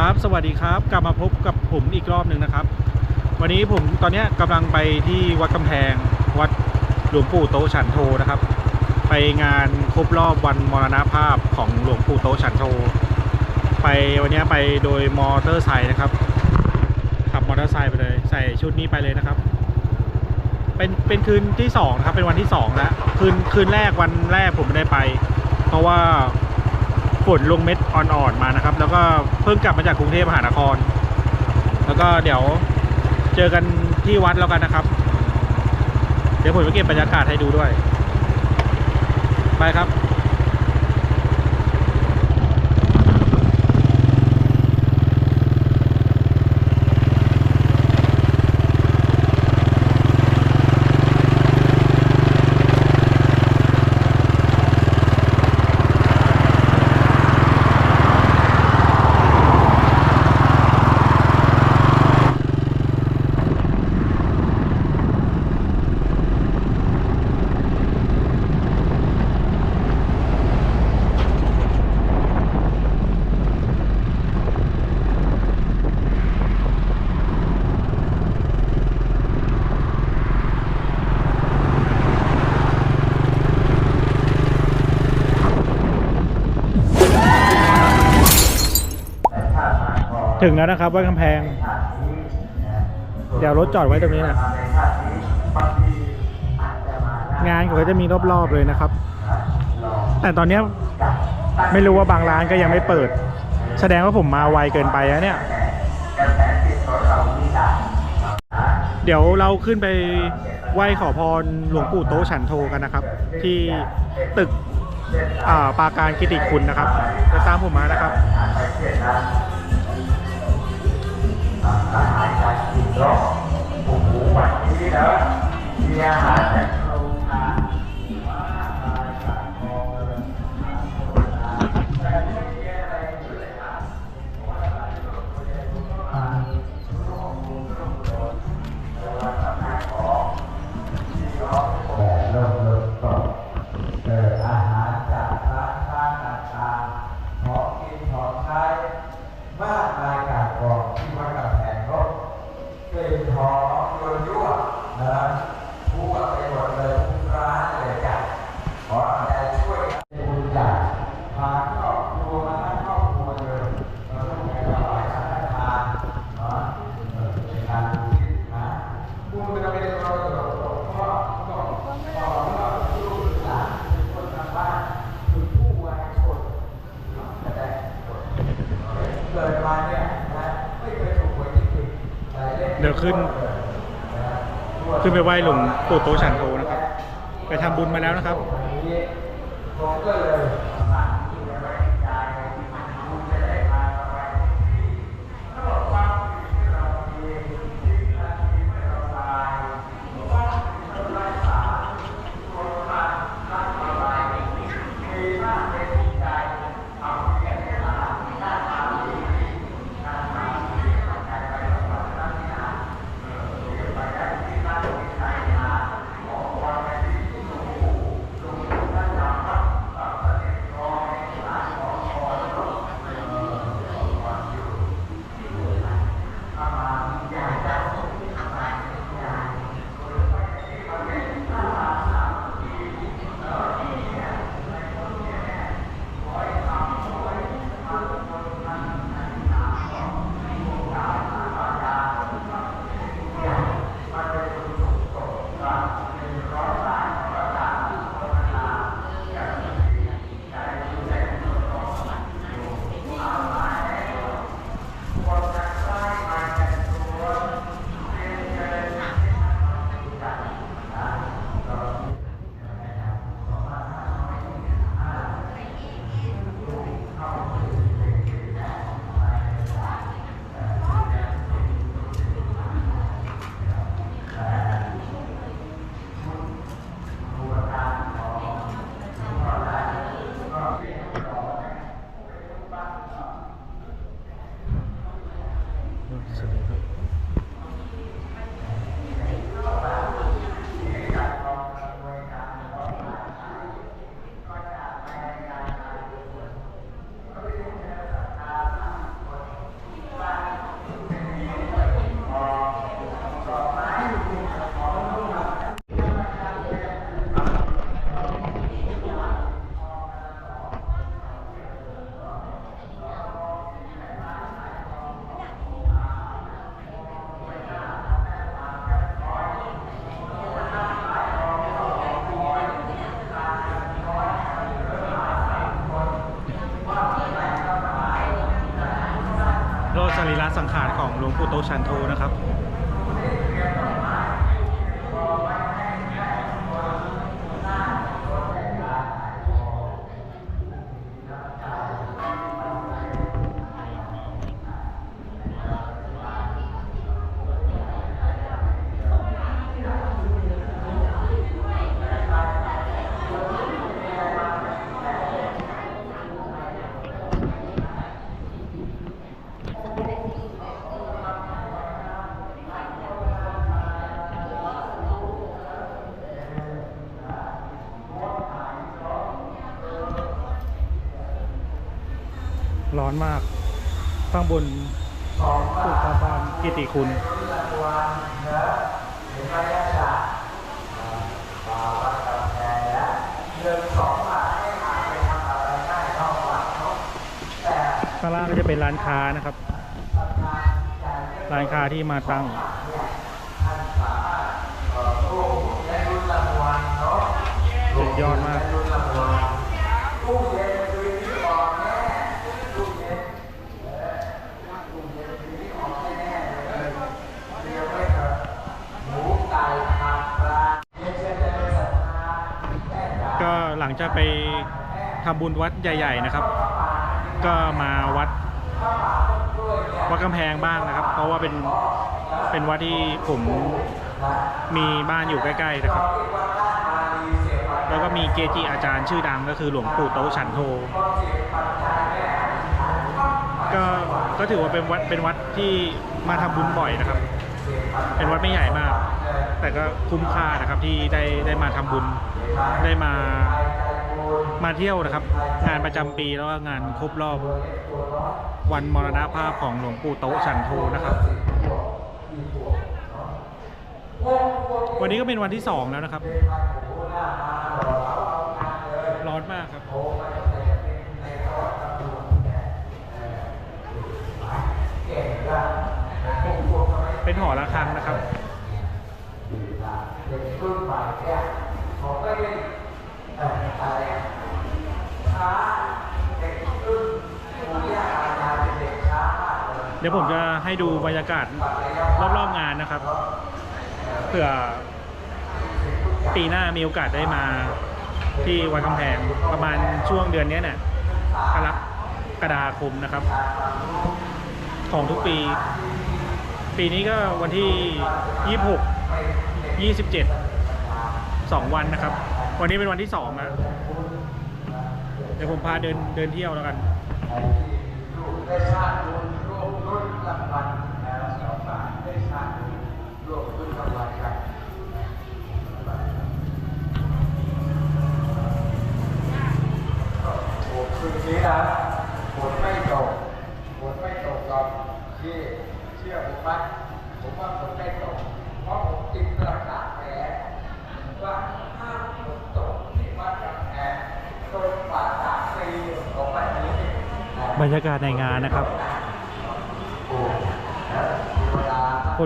ครับ สวัสดีครับ กลับมาพบกับผมอีกรอบหนึ่งนะครับ วันนี้ผมตอนนี้กำลังไปที่วัดกำแพง วัดหลวงปู่โตฉันโทนะครับ ไปงานครบรอบวันมรณภาพของหลวงปู่โตฉันโท ไปวันนี้ไปโดยมอเตอร์ไซค์นะครับ ขับมอเตอร์ไซค์ไปเลย ใส่ชุดนี้ไปเลยนะครับ เป็นเป็นคืนที่สองนะครับ เป็นวันที่สองแล้ว คืนคืนแรกวันแรกผมไม่ได้ไป เพราะว่า ฝนลงเม็ดอ่อนๆมานะครับ แล้วก็เพิ่งกลับมาจากกรุงเทพมหานคร แล้วก็เดี๋ยวเจอกันที่วัดแล้วกันนะครับ เดี๋ยวผมจะเก็บบรรยากาศให้ดูด้วย ไปครับ ถึงแล้วนะครับวัดกำแพง เดี๋ยวรถจอดไว้ตรงนี้นะงานเขาก็จะมีรอบๆเลยนะครับ แต่ตอนนี้ไม่รู้ว่าบางร้านก็ยังไม่เปิด แสดงว่าผมมาไวเกินไปแล้วเนี่ย เดี๋ยวเราขึ้นไปไหว้ขอพรหลวงปู่โตฉันโทกันนะครับ ที่ตึกอ่าปาการกิติคุณนะครับเดี๋ยวตามผมมานะครับ เด้อเรียหาน ขึ้น ขึ้นไปไหว้หลวงปู่โตฉันโตนะครับ ไปทำบุญมาแล้วนะครับ อนมาก ข้างบนสุดตาบานกิติคุณข้างล่างก็จะเป็นร้านค้านะครับ ร้านค้าที่มาตั้งสุดยอดมาก จาไปทำบุญวัดใหญ่ ๆนะครับ ก็มาวัดวัดกำแพงบ้างนะครับ เพราะว่าเป็นเป็นวัดที่ผมมีบ้านอยู่ใกล้ๆนะครับ แล้วก็มีเกจิอาจารย์ชื่อดังก็คือหลวงปู่โตฉันโทก็ก็ถือว่าเป็นวัดเป็นวัดที่มาทำบุญบ่อยนะครับ เป็นวัดไม่ใหญ่มาก แต่ก็คุ้มค่านะครับที่ได้ได้มาทำบุญได้มา มาเที่ยวนะครับ งานประจำปีแล้วก็งานครบรอบ วันมรณภาพของหลวงปู่โตะฉันโทนะครับวันนี้ก็เป็นวันที่สองแล้วนะครับ ร้อนมากครับ เป็นหอระฆังนะครับเด็กรุ่นใหม่เนี่ยเขาไม่ได้เอ่ออะไรอะ เดี๋ยวผมจะให้ดูบรรยากาศรอบๆงานนะครับ เผื่อปีหน้ามีโอกาสได้มาที่วัดกำแพงประมาณช่วงเดือนนี้เนี่ยกรกฎาคมนะครับ ของทุกปี ปีนี้ก็วันที่ 26 27 2 วันนะครับ วันนี้เป็นวันที่2นะ ดี๋ยวผมพาเดินเดินเที่ยวแล้วกัน ได้สร้างบุญร่วมรุ่นรางวัลแล้วสองบาทได้สร้างบุญร่วมรุ่นรางวัลกันโอ้คืนนี้นะฝนไม่ตกฝนไม่ตกหรอกที่เชื่อผมไหมผมว่าฝนไม่ตก เพราะผมติดประกาศแผลว่าห้ามฝนตกที่วัดกำแพงตรงป่าตากปีของวันนี้นะ บรรยากาศในงานนะครับ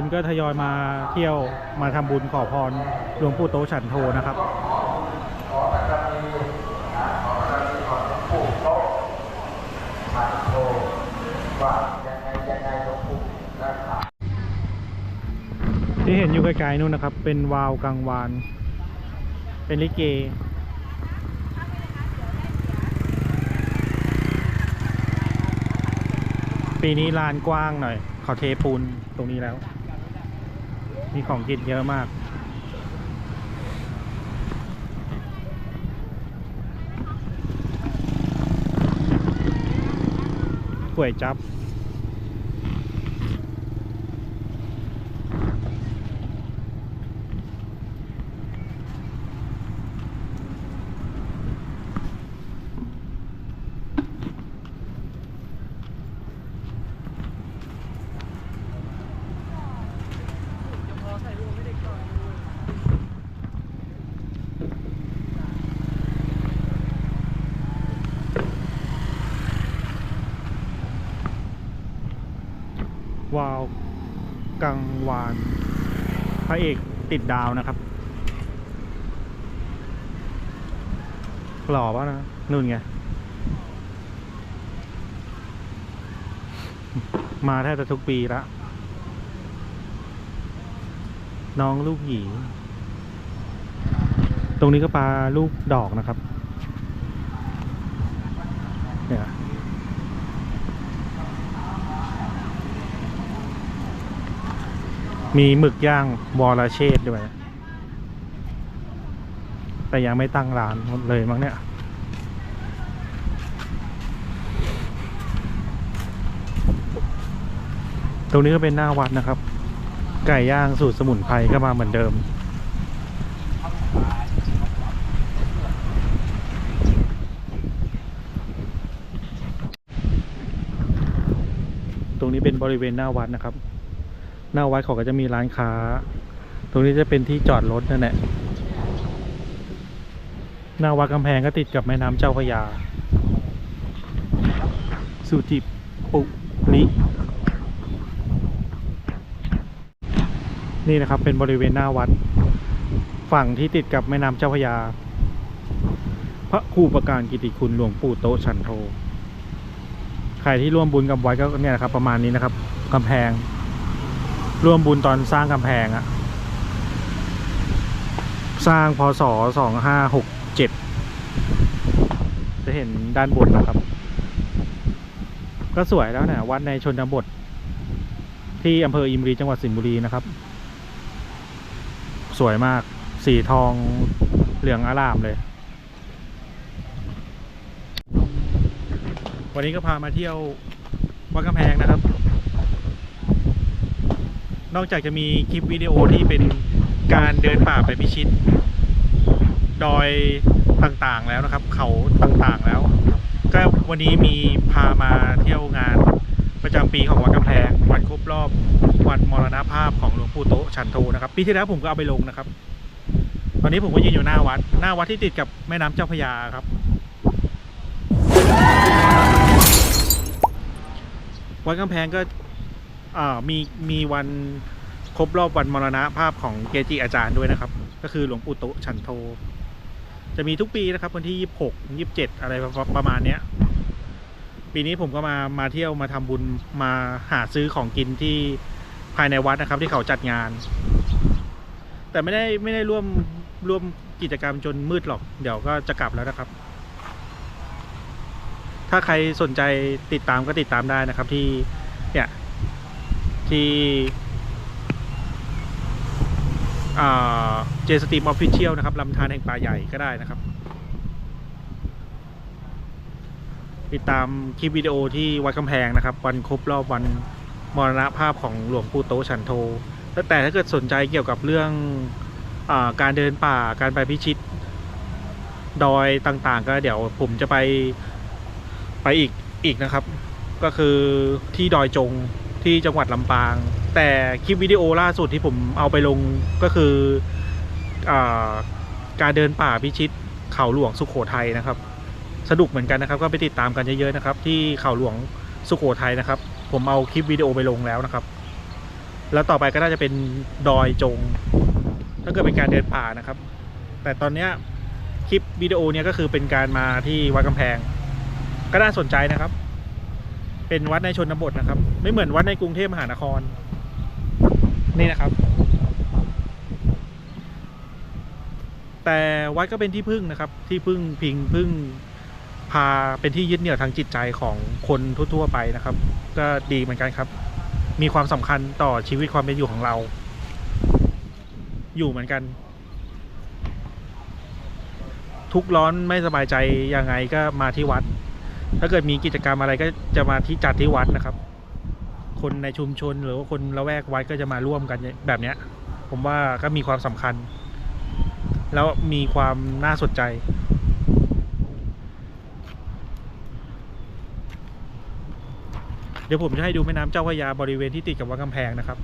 คนก็ทยอยมาเที่ยวมาทำบุญขอพรหลวงปู่โตฉันโทนะครับที่เห็นอยู่ไกลๆนู่นนะครับ เป็นวาวกังวาน เป็นลิเกปีนี้ลานกว้างหน่อย เขาเทปูนตรงนี้แล้ว มีของกินเยอะมาก ก๋วยจับ กังวาน พระเอกติดดาวนะครับ หล่อป่ะนะนู่นไง มาแทบจะทุกปีละน้องลูกหยี ตรงนี้ก็ปลาลูกดอกนะครับ เนี่ย มีหมึกย่างวอลเชตด้วย แต่ยังไม่ตั้งร้านเลยมั้งเนี่ย ตรงนี้ก็เป็นหน้าวัดนะครับ ไก่ย่างสูตรสมุนไพรก็มาเหมือนเดิม ตรงนี้เป็นบริเวณหน้าวัดนะครับ หน้าวัดเขาก็จะมีร้านค้า ตรงนี้จะเป็นที่จอดรถนั่นแหละหน้าวัดกำแพงก็ติดกับแม่น้ำเจ้าพระยา สุจิปุรินี่นะครับเป็นบริเวณหน้าวัด ฝั่งที่ติดกับแม่น้ำเจ้าพระยา พระครูประการกิติคุณหลวงปู่โตะฉันโท ใครที่ร่วมบุญกับวัดก็เนี่ยนะครับ ประมาณนี้นะครับกำแพง ร่วมบุญตอนสร้างกำแพงอะสร้างพศสองห้าหกเจ็ดจะเห็นด้านบนนะครับ ก็สวยแล้วเนี่ยวัดในชนบท ที่อำเภออิมรีจังหวัดสิงห์บุรีนะครับ สวยมากสีทองเหลืองอารามเลย วันนี้ก็พามาเที่ยววัดกำแพงนะครับ นอกจากจะมีคลิปวิดีโอที่เป็นการเดินป่าไปพิชิต ดอยต่างๆแล้วนะครับ เขาต่างๆแล้ว ก็วันนี้มีพามาเที่ยวงานประจำปีของวัดกำแพงวันครบรอบวันมรณภาพของหลวงปู่โตชันโทนะครับ ปีที่แล้วผมก็เอาไปลงนะครับ ตอนนี้ผมก็ยืนอยู่หน้าวัด หน้าวัดที่ติดกับแม่น้ำเจ้าพยาครับ วัดกำแพงก็ มีมีวันครบรอบวันมรณภาพของเกจิอาจารย์ด้วยนะครับ ก็คือหลวงปู่โตฉันโท จะมีทุกปีนะครับวันที่ยี่บหกยี่เจ็ดอะไรประมาณเนี้ย ปีนี้ผมก็มามาเที่ยวมาทำบุญมาหาซื้อของกินที่ภายในวัดนะครับ ที่เขาจัดงาน แต่ไม่ได้ไม่ได้ร่วมร่วมกิจกรรมจนมืดหรอก เดี๋ยวก็จะกลับแล้วนะครับ ถ้าใครสนใจติดตามก็ติดตามได้นะครับที่เนี่ย ที่เจสตีมออฟฟิเชียลนะครับลำธารแห่งป่าใหญ่ก็ได้นะครับ ติดตามคลิปวิดีโอที่วัดกำแพงนะครับ วันครบรอบวันมรณภาพของหลวงปู่โตฉันโทแต่แต่ถ้าเกิดสนใจเกี่ยวกับเรื่องอการเดินป่าการไปพิชิต ดอยต่างๆ ก็เดี๋ยวผมจะไปไปอีกอีกนะครับ ก็คือที่ดอยจง ที่จังหวัดลำปาง แต่คลิปวิดีโอล่าสุดที่ผมเอาไปลงก็คืออการเดินป่าพิชิตเขาหลวงสุขโขทัยนะครับ สนุกเหมือนกันนะครับ ก็ไปติดตามกันเยอะๆนะครับ ที่เขาหลวงสุขโขทัยนะครับ ผมเอาคลิปวิดีโอไปลงแล้วนะครับ แล้วต่อไปก็น่าจะเป็นดอยจง ถ้าเกิดเป็นการเดินป่านะครับ แต่ตอนเนี้ยคลิปวิดีโอเนี้ยก็คือเป็นการมาที่วัดกำแพง ก็น่าสนใจนะครับ เป็นวัดในชนบทนะครับ ไม่เหมือนวัดในกรุงเทพมหานคร นี่นะครับ แต่วัดก็เป็นที่พึ่งนะครับ ที่พึ่งพิงพึ่งพาเป็นที่ยึดเหนี่ยวทางจิตใจของคนทั่ว ๆ ไปนะครับ ก็ดีเหมือนกันครับ มีความสำคัญต่อชีวิตความเป็นอยู่ของเรา อยู่เหมือนกัน ทุกร้อนไม่สบายใจยังไงก็มาที่วัด ถ้าเกิดมีกิจกรรมอะไรก็จะมาที่จัดที่วัดนะครับ คนในชุมชนหรือว่าคนละแวกวัดก็จะมาร่วมกันแบบเนี้ย ผมว่าก็มีความสำคัญ แล้วมีความน่าสนใจ เดี๋ยวผมจะให้ดูแม่น้ำเจ้าพระยาบริเวณที่ติดกับวัดกำแพงนะครับ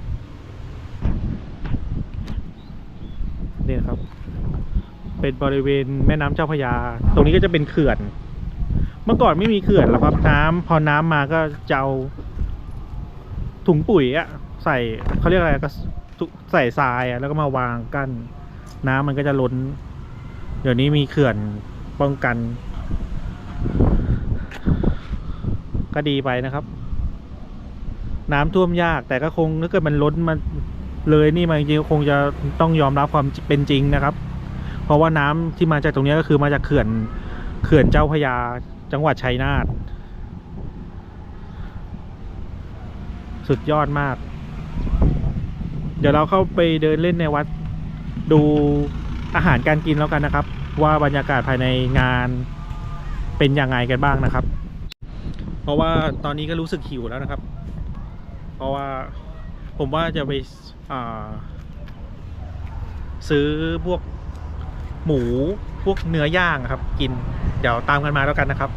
นี่นะครับ เป็นบริเวณแม่น้ำเจ้าพระยา ตรงนี้ก็จะเป็นเขื่อน เมื่อก่อนไม่มีเขื่อนหรอกครับน้ำพอน้ำมาก็จะเอาถุงปุ๋ยอะใส่เขาเรียกอะไรก็ใส่ทรายอะแล้วก็มาวางกั้นน้ำมันก็จะล้น เดี๋ยวนี้มีเขื่อนป้องกัน ก็ดีไปนะครับ น้ำท่วมยากแต่ก็คงถ้าเกิดมันล้นมาเลยนี่มาจริงก็คงจะต้องยอมรับความเป็นจริงนะครับ เพราะว่าน้ำที่มาจากตรงนี้ก็คือมาจากเขื่อนเขื่อนเจ้าพยา จังหวัดชัยนาทสุดยอดมาก เดี๋ยวเราเข้าไปเดินเล่นในวัด ดูอาหารการกินแล้วกันนะครับ ว่าบรรยากาศภายในงานเป็นยังไงกันบ้างนะครับ เพราะว่าตอนนี้ก็รู้สึกหิวแล้วนะครับ เพราะว่าผมว่าจะไปซื้อพวก หมูพวกเนื้อย่างครับ กิน เดี๋ยวตามกันมาแล้วกันนะครับ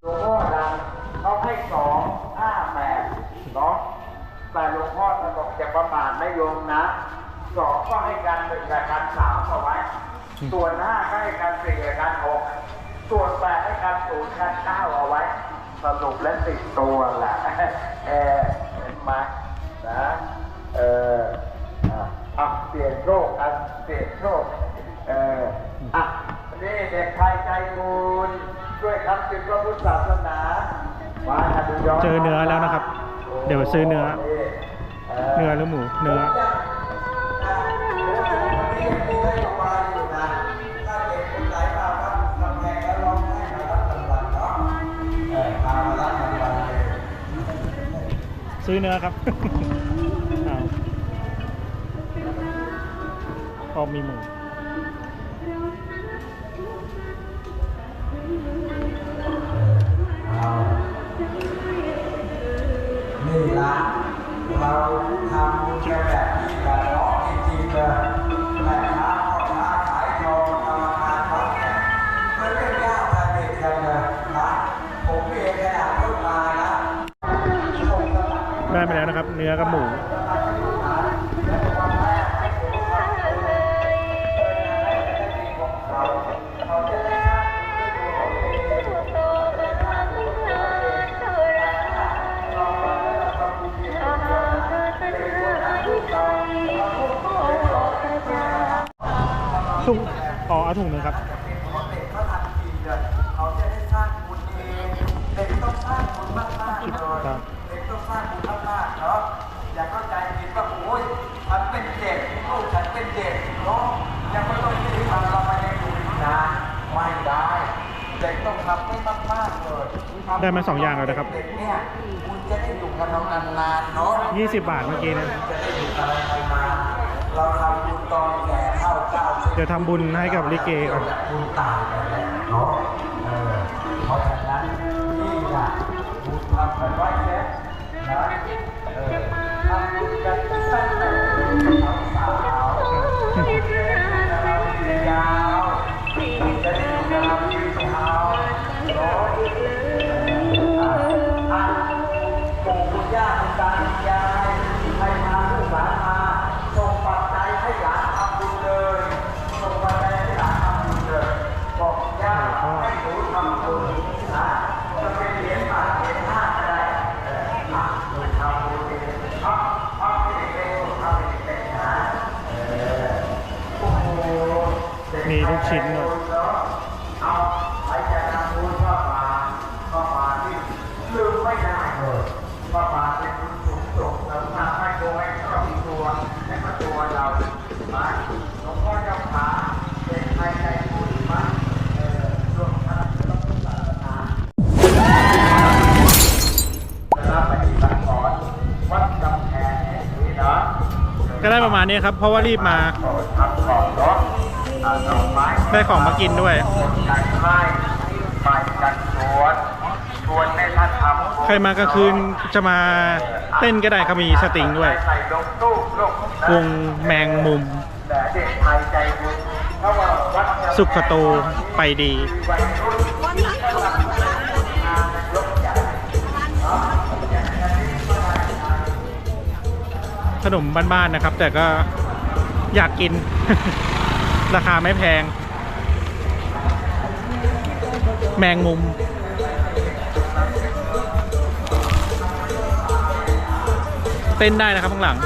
หลวงพ่อดังเขาให้สองห้าแปดเนาะแต่หลวงพ่อตลกจะประมาทไม่โยมนะสองก็ให้กันหนึ่งกับกันสามเอาไว้ ส่วนห้าก็ให้กันสี่กับกันหกส่วนแปดให้กันศูนย์กันเก้าเอาไว้ สรุปและติดตัวแหละ เออเห็นไหมนะเอออะอะเปลี่ยนโชคกัน เอออะนี่เด็กไทยใจบุญช่วยทำจิตพระพุทธศาสนามาดูย้อนเจอเนื้อแล้วนะครับ เดี๋ยวซื้อเนื้อ เนื้อหรือหมู เนื้อซื้อเนื้อครับอาพอมีหมู ละเราทำแค่แบบ ได้มาสองอย่างแล้วนะครับเด็กเนี่ยคุณจะได้อยู่กับเรานานๆเนาะ20บาทเมื่อกี้นะจะได้อยู่กับเรานานๆเราทำบุญตอนแก่เท่าเก้าสิบเดี๋ยวทำบุญให้กับลิเกก่อนบุญตายไปแล้วเนาะเออเพราะฉะนั้นนี่แหละบุญทำกันไว้แล้วนะเออทำบุญกันตั้งแต่สาวสาวๆ บอกย่าให้หนูทำบุญนะจะเป็น ก็ได้ประมาณนี้ครับ เพราะว่ารีบมาได้ของมากินด้วยใครมากลางคืนจะมาเต้นก็ได้เขามีสตริงด้วย วงแมงมุม สุขโตไปดี ขนมบ้านๆนะครับ แต่ก็อยากกิน ราคาไม่แพง แมงมุม เต้นได้นะครับข้างหลัง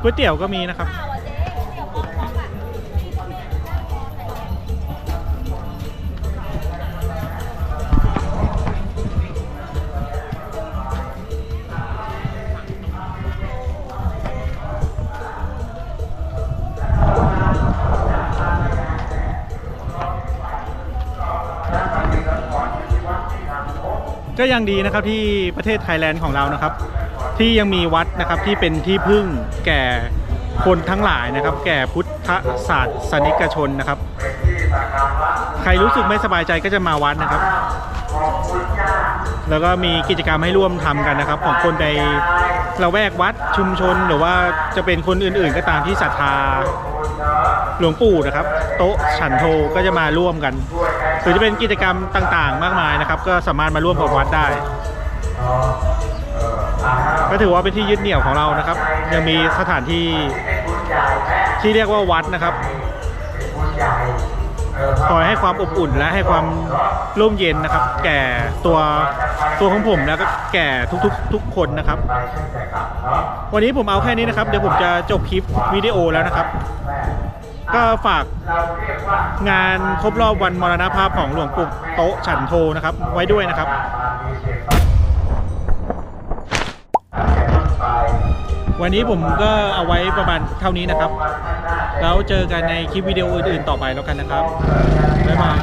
ก๋วยเตี๋ยวก็มีนะครับ ก็ยังดีนะครับที่ประเทศไทยแลนด์ของเรานะครับ ที่ยังมีวัดนะครับที่เป็นที่พึ่งแก่คนทั้งหลายนะครับ แก่พุทธศาสนิกชนนะครับ ใครรู้สึกไม่สบายใจก็จะมาวัดนะครับ แล้วก็มีกิจกรรมให้ร่วมทำกันนะครับ ของคนในละแวกวัดชุมชนหรือว่าจะเป็นคนอื่นๆ ก็ตามที่ศรัทธาหลวงปู่นะครับ โต๊ะฉันโทก็จะมาร่วมกัน หรือจะเป็นกิจกรรมต่างๆ มากมายนะครับ ก็สามารถมาร่วมกับวัดได้ ก็ถือว่าเป็นที่ยึดเหนี่ยวของเรานะครับ ยังมีสถานที่ที่เรียกว่าวัดนะครับคอยให้ความอบอุ่นและให้ความร่มเย็นนะครับ แก่ตัวตัวของผมแล้วก็แก่ทุกๆ ทุกคนนะครับ วันนี้ผมเอาแค่นี้นะครับ เดี๋ยวผมจะจบคลิปวิดีโอแล้วนะครับ ก็ฝากงานครบรอบวันมรณภาพของหลวงปู่โต๊ะฉันโทนะครับ ไว้ด้วยนะครับวันนี้ผมก็เอาไว้ประมาณเท่านี้นะครับ แล้วเจอกันในคลิปวิดีโออื่นๆต่อไปแล้วกันนะครับ บ๊ายบาย